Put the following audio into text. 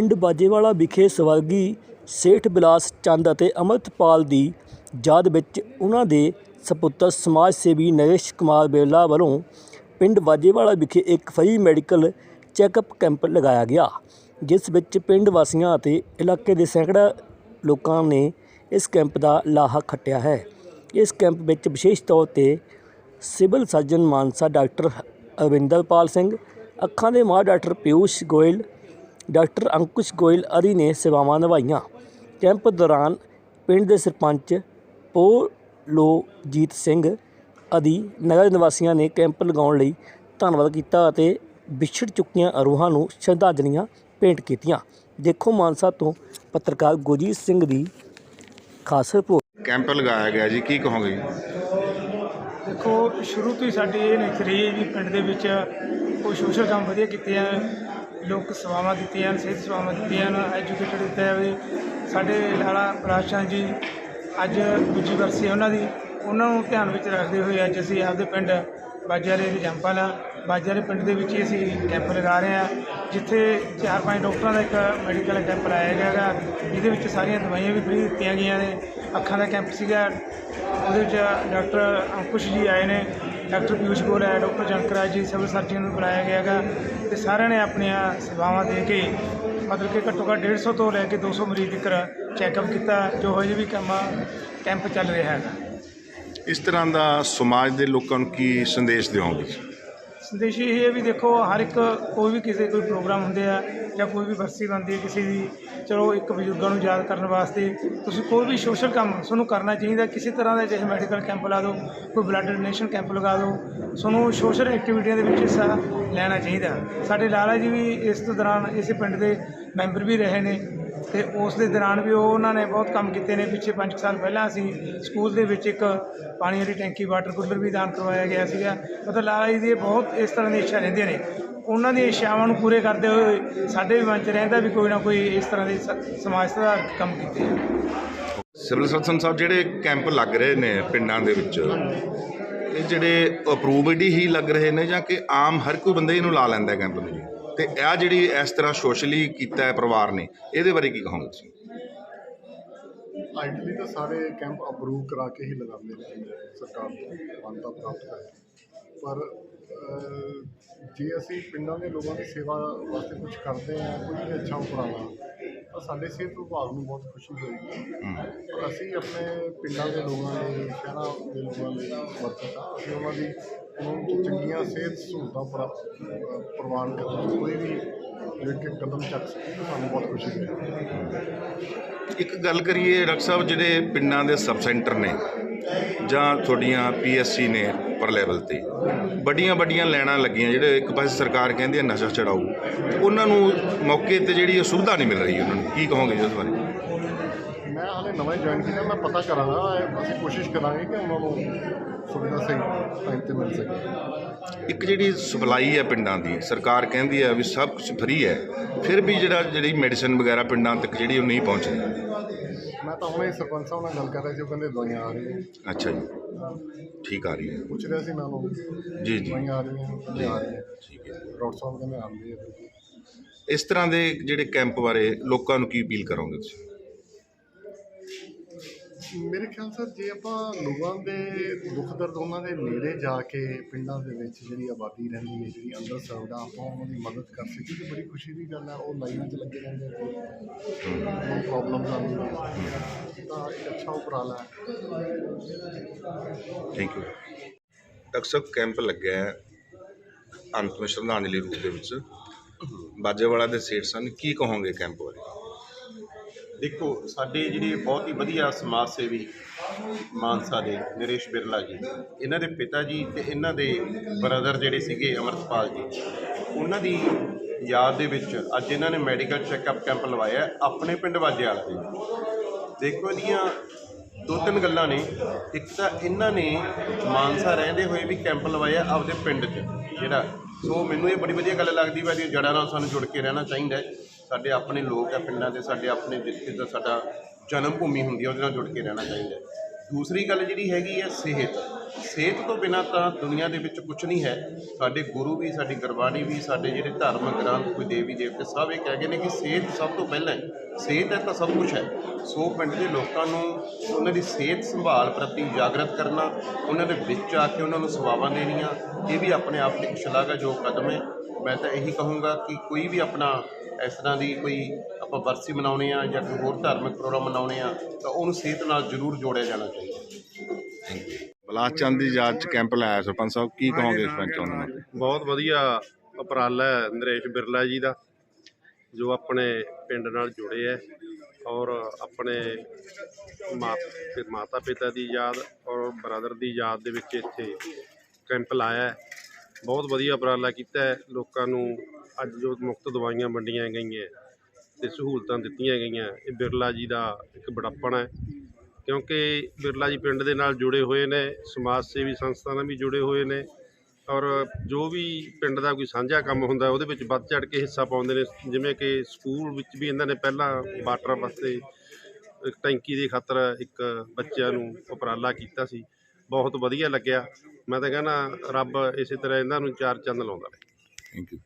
ਪਿੰਡ ਬਾਜੇਵਾਲਾ ਵਿਖੇ ਸਵਰਗੀ ਸੇਠ ਬਿਲਾਸ ਚੰਦ ਅਤੇ ਅੰਮ੍ਰਿਤਪਾਲ ਦੀ ਯਾਦ ਵਿੱਚ ਉਹਨਾਂ ਦੇ ਸਪੁੱਤਰ ਸਮਾਜ ਸੇਵੀ ਨਰੇਸ਼ ਕੁਮਾਰ ਬਿਰਲਾ ਵੱਲੋਂ ਪਿੰਡ ਬਾਜੇਵਾਲਾ ਵਿਖੇ ਇੱਕ ਫ੍ਰੀ ਮੈਡੀਕਲ ਚੈੱਕਅਪ ਕੈਂਪ ਲਗਾਇਆ ਗਿਆ, ਜਿਸ ਵਿੱਚ ਪਿੰਡ ਵਾਸੀਆਂ ਅਤੇ ਇਲਾਕੇ ਦੇ ਸੈਂਕੜਾ ਲੋਕਾਂ ਨੇ ਇਸ ਕੈਂਪ ਦਾ ਲਾਹਾ ਖੱਟਿਆ ਹੈ। ਇਸ ਕੈਂਪ ਵਿੱਚ ਵਿਸ਼ੇਸ਼ ਤੌਰ ਤੇ civil surgeon Mansa doctor Arvinderpal Singh, ਅੱਖਾਂ ਦੇ ਮਾਹਰ ਡਾਕਟਰ ਪਿਊਸ਼ ਗੋਇਲ ਡਾਕਟਰ ਅੰਕੁਸ਼ ਗੋਇਲ ਆਦਿ ਨੇ ਸੇਵਾਵਾਂ ਨਿਭਾਈਆਂ। ਕੈਂਪ ਦੌਰਾਨ ਪਿੰਡ ਦੇ ਸਰਪੰਚ ਪੋਲੋਜੀਤ ਸਿੰਘ ਆਦਿ ਨਗਰ ਨਿਵਾਸੀਆਂ ਨੇ ਕੈਂਪ ਲਗਾਉਣ ਲਈ ਧੰਨਵਾਦ ਕੀਤਾ ਅਤੇ ਵਿਛੜ ਚੁੱਕੀਆਂ ਅਰੂਹਾਂ ਨੂੰ ਸ਼ਰਧਾਂਜਲੀਆਂ ਭੇਂਟ ਕੀਤੀਆਂ। ਦੇਖੋ ਮਾਨਸਾ ਤੋਂ ਪੱਤਰਕਾਰ ਗੁਰਜੀਤ ਸਿੰਘ ਦੀ ਖਾਸ ਰਿਪੋਰਟ। ਕੈਂਪ ਲਗਾਇਆ ਗਿਆ ਜੀ ਕੀ ਕਹੋਗੇ? ਦੇਖੋ ਸ਼ੁਰੂ ਤੋਂ ਹੀ ਸਾਡੀ ਇਹ ਨਿਖ ਰਹੀ ਹੈ ਵੀ ਪਿੰਡ ਦੇ ਵਿੱਚ ਕੋਈ ਸੋਸ਼ਲ ਕੰਮ ਵਧੀਆ ਕੀਤੇ ਆ ਲੋਕ ਸੇਵਾਵਾਂ ਦਿੱਤੀਆਂ ਹਨ, ਸਿਹਤ ਸੇਵਾਵਾਂ ਦਿੱਤੀਆਂ ਹਨ ਐਜੂਕੇਟਡ ਦਿੱਤਾ ਜਾਵੇ। ਸਾਡੇ ਲਾਲਾ ਪ੍ਰਾਸ਼ਾਂ ਜੀ ਅੱਜ ਦੂਜੀ ਵਰਸੀ ਹੈ ਉਹਨਾਂ ਦੀ। ਉਹਨਾਂ ਨੂੰ ਧਿਆਨ ਵਿੱਚ ਰੱਖਦੇ ਹੋਏ ਅੱਜ ਅਸੀਂ ਆਪਦੇ ਪਿੰਡ ਬਾਜਾਰੇ ਵਾਲੇ ਦੇ ਜੰਪਲ ਆ ਬਾਜੇ ਵਾਲੇ ਪਿੰਡ ਦੇ ਵਿੱਚ ਹੀ ਅਸੀਂ ਕੈਂਪ ਲਗਾ ਰਹੇ ਹਾਂ, ਜਿੱਥੇ ਚਾਰ ਪੰਜ ਡਾਕਟਰਾਂ ਦਾ ਇੱਕ ਮੈਡੀਕਲ ਕੈਂਪ ਲਾਇਆ ਗਿਆ ਗਾ ਜਿਹਦੇ ਵਿੱਚ ਸਾਰੀਆਂ ਦਵਾਈਆਂ ਵੀ ਫ੍ਰੀ ਦਿੱਤੀਆਂ ਗਈਆਂ ਨੇ। ਅੱਖਾਂ ਦਾ ਕੈਂਪ ਸੀਗਾ। ਉਹਦੇ ਵਿੱਚ ਡਾਕਟਰ ਅੰਕੁਸ਼ ਜੀ ਆਏ ਨੇ। ਡਾਕਟਰ ਪਿਊਸ਼ ਗੋਲ ਹੈ, ਡਾਕਟਰ ਜਨਕਰਾਜ ਜੀ, ਸਿਵਲ ਸਰਜਨ ਨੂੰ ਬੁਲਾਇਆ ਗਿਆ ਹੈਗਾ ਤੇ ਸਾਰਿਆਂ ਨੇ ਆਪਣੀਆਂ ਸੇਵਾਵਾਂ ਦੇ ਕੇ ਮਤਲਬ ਕਿ ਘੱਟੋ ਘੱਟ 150 ਤੋਂ ਲੈ ਕੇ 200 ਮਰੀਜ਼ ਤੱਕ ਚੈੱਕਅਪ ਕੀਤਾ, ਜੋ ਹਜੇ ਵੀ ਕੰਮ ਕੈਂਪ ਚੱਲ ਰਿਹਾ ਹੈਗਾ। ਇਸ ਤਰ੍ਹਾਂ ਦਾ ਸਮਾਜ ਦੇ ਲੋਕਾਂ ਨੂੰ ਕੀ ਸੰਦੇਸ਼ ਦਿਓਗੇ? ਸੰਦੇਸ਼ ਇਹ ਹੈ ਵੀ ਦੇਖੋ, ਹਰ ਇੱਕ ਕੋਈ ਵੀ ਕਿਸੇ ਕੋਈ ਪ੍ਰੋਗਰਾਮ ਹੁੰਦੇ ਆ ਜਾਂ ਕੋਈ ਵੀ ਬਰਸੀ ਬਣਦੀ ਹੈ ਕਿਸੇ ਦੀ, ਚਲੋ ਇੱਕ ਬਜ਼ੁਰਗਾਂ ਨੂੰ ਯਾਦ ਕਰਨ ਵਾਸਤੇ ਤੁਸੀਂ ਕੋਈ ਵੀ ਸੋਸ਼ਲ ਕੰਮ ਤੁਹਾਨੂੰ ਕਰਨਾ ਚਾਹੀਦਾ, ਕਿਸੇ ਤਰ੍ਹਾਂ ਦਾ ਚਾਹੇ ਮੈਡੀਕਲ ਕੈਂਪ ਲਾ ਦਿਓ, ਕੋਈ ਬਲੱਡ ਡੋਨੇਸ਼ਨ ਕੈਂਪ ਲਗਾ ਦਿਓ, ਤੁਹਾਨੂੰ ਸੋਸ਼ਲ ਐਕਟੀਵਿਟੀਆਂ ਦੇ ਵਿੱਚ ਹਿੱਸਾ ਲੈਣਾ ਚਾਹੀਦਾ। ਸਾਡੇ ਲਾਲਾ ਜੀ ਵੀ ਇਸ ਦੌਰਾਨ ਇਸੇ ਪਿੰਡ ਦੇ ਮੈਂਬਰ ਵੀ ਰਹੇ ਨੇ। ਤੇ ਉਸ ਦੇ ਦੌਰਾਨ ਵੀ ਉਹ ਉਹਨਾਂ ਨੇ ਬਹੁਤ ਕੰਮ ਕੀਤੇ ਨੇ। ਪਿੱਛੇ 5 ਸਾਲ ਪਹਿਲਾਂ ਅਸੀਂ ਸਕੂਲ ਦੇ ਵਿੱਚ ਇੱਕ ਪਾਣੀ ਵਾਲੀ ਟੈਂਕੀ, ਵਾਟਰ ਕੂਲਰ ਵੀ ਦਾਨ ਕਰਵਾਇਆ ਗਿਆ ਸੀਗਾ। ਮਤਲਬ ਲਾਲਾ ਜੀ ਦੀ ਬਹੁਤ ਇਸ ਤਰ੍ਹਾਂ ਦੀਆਂ ਇੱਛਾ ਰਹਿੰਦੀਆਂ ਨੇ। ਉਹਨਾਂ ਦੀਆਂ ਇੱਛਾਵਾਂ ਨੂੰ ਪੂਰੇ ਕਰਦੇ ਹੋਏ ਸਾਡੇ ਵੀ ਮਨ 'ਚ ਰਹਿੰਦਾ ਵੀ ਕੋਈ ਨਾ ਕੋਈ ਇਸ ਤਰ੍ਹਾਂ ਦੇ ਸ- ਸਮਾਜ ਸੁਧਾਰ ਕੰਮ ਕੀਤੇ ਆ ਸਿਵਲ ਸਰਜਨ ਸਾਹਿਬ, ਜਿਹੜੇ ਕੈਂਪ ਲੱਗ ਰਹੇ ਨੇ ਪਿੰਡਾਂ ਦੇ ਵਿੱਚ, ਇਹ ਜਿਹੜੇ ਅਪਰੂਵਡ ਹੀ ਲੱਗ ਰਹੇ ਨੇ ਜਾਂ ਕਿ ਆਮ ਹਰ ਕੋਈ ਬੰਦਾ ਇਹਨੂੰ ਲਾ ਲੈਂਦਾ ਕੈਂਪ ਨੂੰ ਜੀ? ਤੇ ਇਹ ਜਿਹੜੀ ਇਸ ਤਰ੍ਹਾਂ ਸੋਸ਼ਲੀ ਕੀਤਾ ਹੈ ਪਰਿਵਾਰ ਨੇ ਇਹਦੇ ਬਾਰੇ ਕੀ ਕਹੋਗੇ ਤੁਸੀਂ? ਆਈਡੀਅਲੀ ਤਾਂ ਸਾਰੇ ਕੈਂਪ ਅਪਰੂਵ ਕਰਾ ਕੇ ਹੀ ਲਗਾਉਂਦੇ ਨੇ ਸਰਕਾਰ ਤੋਂ ਮਾਨਤਾ ਪ੍ਰਾਪਤ ਕਰਕੇ। ਪਰ ਜੇ ਅਸੀਂ ਪਿੰਡਾਂ ਦੇ ਲੋਕਾਂ ਦੀ ਸੇਵਾ ਵਾਸਤੇ ਕੁਝ ਕਰਦੇ ਹਾਂ ਕੋਈ ਵੀ ਅੱਛਾ ਉਪਰਾਲਾ ਤਾਂ ਸਾਡੇ ਸਿਹਤ ਵਿਭਾਗ ਨੂੰ ਬਹੁਤ ਖੁਸ਼ੀ ਹੋਏਗੀ। ਪਰ ਅਸੀਂ ਆਪਣੇ ਪਿੰਡਾਂ ਦੇ ਲੋਕਾਂ ਲਈ ਸ਼ਹਿਰਾਂ ਦੇ ਲੋਕਾਂ ਲਈ ਵਰਤਦੇ ਅਸੀਂ ਉਹਨਾਂ ਦੀ ਨੂੰ ਚੰਗੀਆਂ ਸਿਹਤ ਸਹੂਲਤਾਂ ਪ੍ਰਾਪਤ ਪ੍ਰਵਾਨ ਕਰਨ ਲਈ ਕੋਈ ਵੀ ਜਿਹੜੇ ਕਦਮ ਚੱਕ ਸਕੀਏ ਤਾਂ ਸਾਨੂੰ ਬਹੁਤ ਖੁਸ਼ੀ ਹੋਏਗੀ ਇੱਕ ਗੱਲ ਕਰੀਏ, ਡਾਕਟਰ ਸਾਹਿਬ, ਜਿਹੜੇ ਪਿੰਡਾਂ ਦੇ ਸਬ ਸੈਂਟਰ ਨੇ ਜਾਂ ਤੁਹਾਡੀਆਂ ਪੀਐਸਸੀ ਨੇ ਉੱਪਰ ਲੈਵਲ ਤੇ ਵੱਡੀਆਂ ਵੱਡੀਆਂ ਲੈਣਾ ਲੱਗੀਆਂ, ਜਿਹੜੇ ਇੱਕ ਪਾਸੇ ਸਰਕਾਰ ਕਹਿੰਦੀ ਹੈ ਨਸ਼ਾ ਛਡਾਊ ਉਹਨਾਂ ਨੂੰ ਮੌਕੇ ਤੇ ਜਿਹੜੀ ਇਹ ਸੁਵਿਧਾ ਨਹੀਂ ਮਿਲ ਰਹੀ ਉਹਨਾਂ ਨੂੰ, ਕੀ ਕਹੋਗੇ ਜੀ ਉਸ ਬਾਰੇ? ਮੈਂ ਹਾਲੇ ਨਵਾਂ ਹੀ ਜੁਆਇਨ ਕੀਤਾ ਮੈਂ ਪਤਾ ਕਰਾਂਗਾ ਅਸੀਂ ਕੋਸ਼ਿਸ਼ ਕਰਾਂਗੇ ਕਿ ਉਹਨਾਂ ਨੂੰ ਸੁਵਿਧਾ ਸਹੀ ਟਾਈਮ ਤੇ ਮਿਲ ਸਕੇ। ਇੱਕ ਜਿਹੜੀ ਸਪਲਾਈ ਹੈ ਪਿੰਡਾਂ ਦੀ ਸਰਕਾਰ ਕਹਿੰਦੀ ਹੈ ਵੀ ਸਭ ਕੁਝ ਫ੍ਰੀ ਹੈ ਫਿਰ ਵੀ ਜਿਹੜਾ ਜਿਹੜੀ ਮੈਡੀਸਨ ਵਗੈਰਾ ਪਿੰਡਾਂ ਤੱਕ ਜਿਹੜੀ ਉਹ ਨਹੀਂ ਪਹੁੰਚਦੀ ਮੈਂ ਤਾਂ ਹੁਣੇ ਸਰਪੰਚ ਸਾਹਿਬ ਨਾਲ ਗੱਲ ਕਰ ਰਿਹਾ ਸੀ ਉਹ ਕਹਿੰਦੇ ਦਵਾਈਆਂ ਆ ਰਹੀਆਂ। ਅੱਛਾ ਜੀ। ਠੀਕ ਆ ਰਹੀ ਹੈ। ਪੁੱਛ ਰਿਹਾ ਸੀ ਮੈਂ ਉਹਨੂੰ ਜੀ ਜੀ। ਦਵਾਈਆਂ ਆ ਰਹੀਆਂ ਕਹਿੰਦੇ ਆ ਰਹੀਆਂ। ਠੀਕ ਹੈ। ਡਾਕਟਰ ਸਾਹਿਬ ਕਹਿੰਦੇ ਆ ਰਹੀਆਂ। ਬਿਲਕੁਲ ਇਸ ਤਰ੍ਹਾਂ ਦੇ ਜਿਹੜੇ ਕੈਂਪ ਬਾਰੇ ਲੋਕਾਂ ਨੂੰ ਕੀ ਅਪੀਲ ਕਰੋਗੇ ਤੁਸੀਂ? ਮੇਰੇ ਖਿਆਲ ਸਰ, ਜੇ ਆਪਾਂ ਲੋਕਾਂ ਦੇ ਦੁੱਖ ਦਰਦ ਉਹਨਾਂ ਦੇ ਨੇੜੇ ਜਾ ਕੇ ਪਿੰਡਾਂ ਦੇ ਵਿੱਚ ਜਿਹੜੀ ਆਬਾਦੀ ਰਹਿੰਦੀ ਹੈ, ਜਿਹੜੀ ਅੰਦਰ ਸਰਵਡ ਆਪਾਂ ਉਹਨਾਂ ਦੀ ਮਦਦ ਕਰ ਸਕੀਏ ਤੇ ਬੜੀ ਖੁਸ਼ੀ ਦੀ ਗੱਲ ਹੈ, ਉਹ ਲਾਈਨਾਂ 'ਚ ਲੱਗੇ ਰਹਿੰਦੇ ਆ। ਪ੍ਰੋਬਲਮਸ ਆਉਂਦੀਆਂ ਤਾਂ ਇੱਕ ਅੱਛਾ ਉਪਰਾਲਾ ਹੈ। ਥੈਂਕ ਯੂ ਡਾਕਟਰ ਕੈਂਪ ਲੱਗਿਆ ਹੈ ਅੰਤਮ ਸ਼ਰਧਾਂਜਲੀ ਰੂਪ ਦੇ ਵਿੱਚ। ਬਾਜੇਵਾਲਾ ਦੇ ਸੇਠ ਸਨ, ਕੀ ਕਹੋਗੇ ਕੈਂਪ ਬਾਰੇ? ਦੇਖੋ, ਸਾਡੇ ਜਿਹੜੇ ਬਹੁਤ ਹੀ ਵਧੀਆ ਸਮਾਜ ਸੇਵੀ ਮਾਨਸਾ ਦੇ ਨਰੇਸ਼ ਬਿਰਲਾ ਜੀ, ਇਹਨਾਂ ਦੇ ਪਿਤਾ ਜੀ ਤੇ ਇਹਨਾਂ ਦੇ ਬ੍ਰਦਰ ਜਿਹੜੇ ਸੀਗੇ ਅਮਰਤਪਾਲ ਜੀ, ਉਹਨਾਂ ਦੀ ਯਾਦ ਦੇ ਵਿੱਚ ਅੱਜ ਇਹਨਾਂ ਨੇ ਮੈਡੀਕਲ ਚੈੱਕਅਪ ਕੈਂਪ ਲਵਾਇਆ ਆਪਣੇ ਪਿੰਡ ਵਾਜੇ ਵਾਲਾ ਦੇ ਦੇਖੋ, ਇਹਦੀਆਂ ਦੋ ਤਿੰਨ ਗੱਲਾਂ ਨੇ। ਇੱਕ ਤਾਂ ਇਹਨਾਂ ਨੇ ਮਾਨਸਾ ਰਹਿੰਦੇ ਹੋਏ ਵੀ ਕੈਂਪ ਲਵਾਇਆ ਆਪਦੇ ਪਿੰਡ 'ਚ, ਜਿਹੜਾ, ਸੋ ਮੈਨੂੰ ਇਹ ਬੜੀ ਵਧੀਆ ਗੱਲ ਲੱਗਦੀ ਵਾ ਇਹਦੀਆਂ ਜੜ੍ਹਾਂ ਨਾਲ ਸਾਨੂੰ ਜੁੜ ਕੇ ਰਹਿਣਾ ਚਾਹੀਦਾ ਸਾਡੇ ਆਪਣੇ ਲੋਕ ਹੈ ਪਿੰਡਾਂ ਦੇ, ਸਾਡੇ ਆਪਣੇ ਜਿੱਥੇ ਦਾ ਸਾਡਾ ਜਨਮ ਭੂਮੀ ਹੁੰਦੀ ਹੈ ਉਹਦੇ ਨਾਲ ਜੁੜ ਕੇ ਰਹਿਣਾ ਚਾਹੀਦਾ ਦੂਸਰੀ ਗੱਲ ਜਿਹੜੀ ਹੈਗੀ ਹੈ ਸਿਹਤ। ਸਿਹਤ ਤੋਂ ਬਿਨਾਂ ਤਾਂ ਦੁਨੀਆ ਦੇ ਵਿੱਚ ਕੁਝ ਨਹੀਂ ਹੈ। ਸਾਡੇ ਗੁਰੂ ਵੀ, ਸਾਡੀ ਗੁਰਬਾਣੀ ਵੀ, ਸਾਡੇ ਜਿਹੜੇ ਧਾਰਮਿਕ ਗ੍ਰੰਥ, ਕੋਈ ਦੇਵੀ ਦੇਵਤੇ, ਸਭ ਇਹ ਕਹਿ ਗਏ ਨੇ ਕਿ ਸਿਹਤ ਸਭ ਤੋਂ ਪਹਿਲਾਂ ਹੈ। ਸਿਹਤ ਹੈ ਤਾਂ ਸਭ ਕੁਝ ਹੈ। ਸੋ ਪਿੰਡ ਦੇ ਲੋਕਾਂ ਨੂੰ ਉਹਨਾਂ ਦੀ ਸਿਹਤ ਸੰਭਾਲ ਪ੍ਰਤੀ ਜਾਗਰਤ ਕਰਨਾ, ਉਹਨਾਂ ਦੇ ਵਿੱਚ ਆ ਕੇ ਉਹਨਾਂ ਨੂੰ ਸੇਵਾਵਾਂ ਦੇਣੀਆਂ, ਇਹ ਵੀ ਆਪਣੇ ਆਪ 'ਚ ਇੱਕ ਸ਼ਲਾਘਾਯੋਗ ਕਦਮ ਹੈ। ਮੈਂ ਤਾਂ ਇਹੀ ਕਹੂੰਗਾ ਕਿ ਕੋਈ ਵੀ ਆਪਣਾ ਇਸ ਤਰ੍ਹਾਂ ਦੀ ਕੋਈ ਆਪਾਂ ਵਰਸੀ ਮਨਾਉਣੇ ਆ ਜਾਂ ਕੋਈ ਹੋਰ ਧਾਰਮਿਕ ਪ੍ਰੋਗਰਾਮ ਮਨਾਉਣੇ ਆ ਤਾਂ ਉਹਨੂੰ ਸਿਹਤ ਨਾਲ ਜ਼ਰੂਰ ਜੋੜਿਆ ਜਾਣਾ ਚਾਹੀਦਾ। ਬਲਾਸ ਚੰਦ ਦੀ ਯਾਦ ਚ ਕੈਂਪ ਲਾਇਆ ਸਰਪੰਚ ਸਾਹਿਬ ਕੀ ਕਹੋਗੇ ਸਰਪੰਚ ਉਹਨਾਂ ਨੂੰ ਬਹੁਤ ਵਧੀਆ ਉਪਰਾਲਾ ਹੈ ਨਰੇਸ਼ ਬਿਰਲਾ ਜੀ ਦਾ ਜੋ ਆਪਣੇ ਪਿੰਡ ਨਾਲ ਜੁੜੇ ਹੈ ਔਰ ਆਪਣੇ ਮਾਤਾ ਪਿਤਾ ਦੀ ਯਾਦ ਔਰ ਬ੍ਰਦਰ ਦੀ ਯਾਦ ਦੇ ਵਿੱਚ ਇੱਥੇ ਕੈਂਪ ਲਾਇਆ ਹੈ। ਬਹੁਤ ਵਧੀਆ ਉਪਰਾਲਾ ਕੀਤਾ ਹੈ। ਲੋਕਾਂ ਨੂੰ ਅੱਜ ਜੋ ਮੁਫਤ ਦਵਾਈਆਂ ਵੰਡੀਆਂ ਗਈਆਂ ਤੇ ਸਹੂਲਤਾਂ ਦਿੱਤੀਆਂ ਗਈਆਂ ਇਹ ਬਿਰਲਾ ਜੀ ਦਾ ਇੱਕ ਬੜਾਪਣ ਹੈ। ਕਿਉਂਕਿ ਬਿਰਲਾ ਜੀ ਪਿੰਡ ਦੇ ਨਾਲ ਜੁੜੇ ਹੋਏ ਨੇ, ਸਮਾਜ ਸੇਵੀ ਸੰਸਥਾ ਨਾਲ ਵੀ ਜੁੜੇ ਹੋਏ ਨੇ ਔਰ ਜੋ ਵੀ ਪਿੰਡ ਦਾ ਕੋਈ ਸਾਂਝਾ ਕੰਮ ਹੁੰਦਾ ਉਹਦੇ ਵਿੱਚ ਵੱਧ ਚੜ ਕੇ ਹਿੱਸਾ ਪਾਉਂਦੇ ਨੇ। ਜਿਵੇਂ ਕਿ ਸਕੂਲ ਵਿੱਚ ਵੀ ਇਹਨਾਂ ਨੇ ਪਹਿਲਾਂ ਵਾਟਰ ਵਾਸਤੇ ਟੈਂਕੀ ਦੀ ਖਾਤਰ ਇੱਕ ਬੱਚਿਆਂ ਨੂੰ ਉਪਰਾਲਾ ਕੀਤਾ ਸੀ। ਬਹੁਤ ਵਧੀਆ ਲੱਗਿਆ। ਮੈਂ ਤਾਂ ਕਹਿੰਦਾ, ਰੱਬ ਇਸੇ ਤਰ੍ਹਾਂ ਇਹਨਾਂ ਨੂੰ ਚਾਰ ਚੰਦ ਲਾਉਂਦਾ ਰਹੇ। Thank you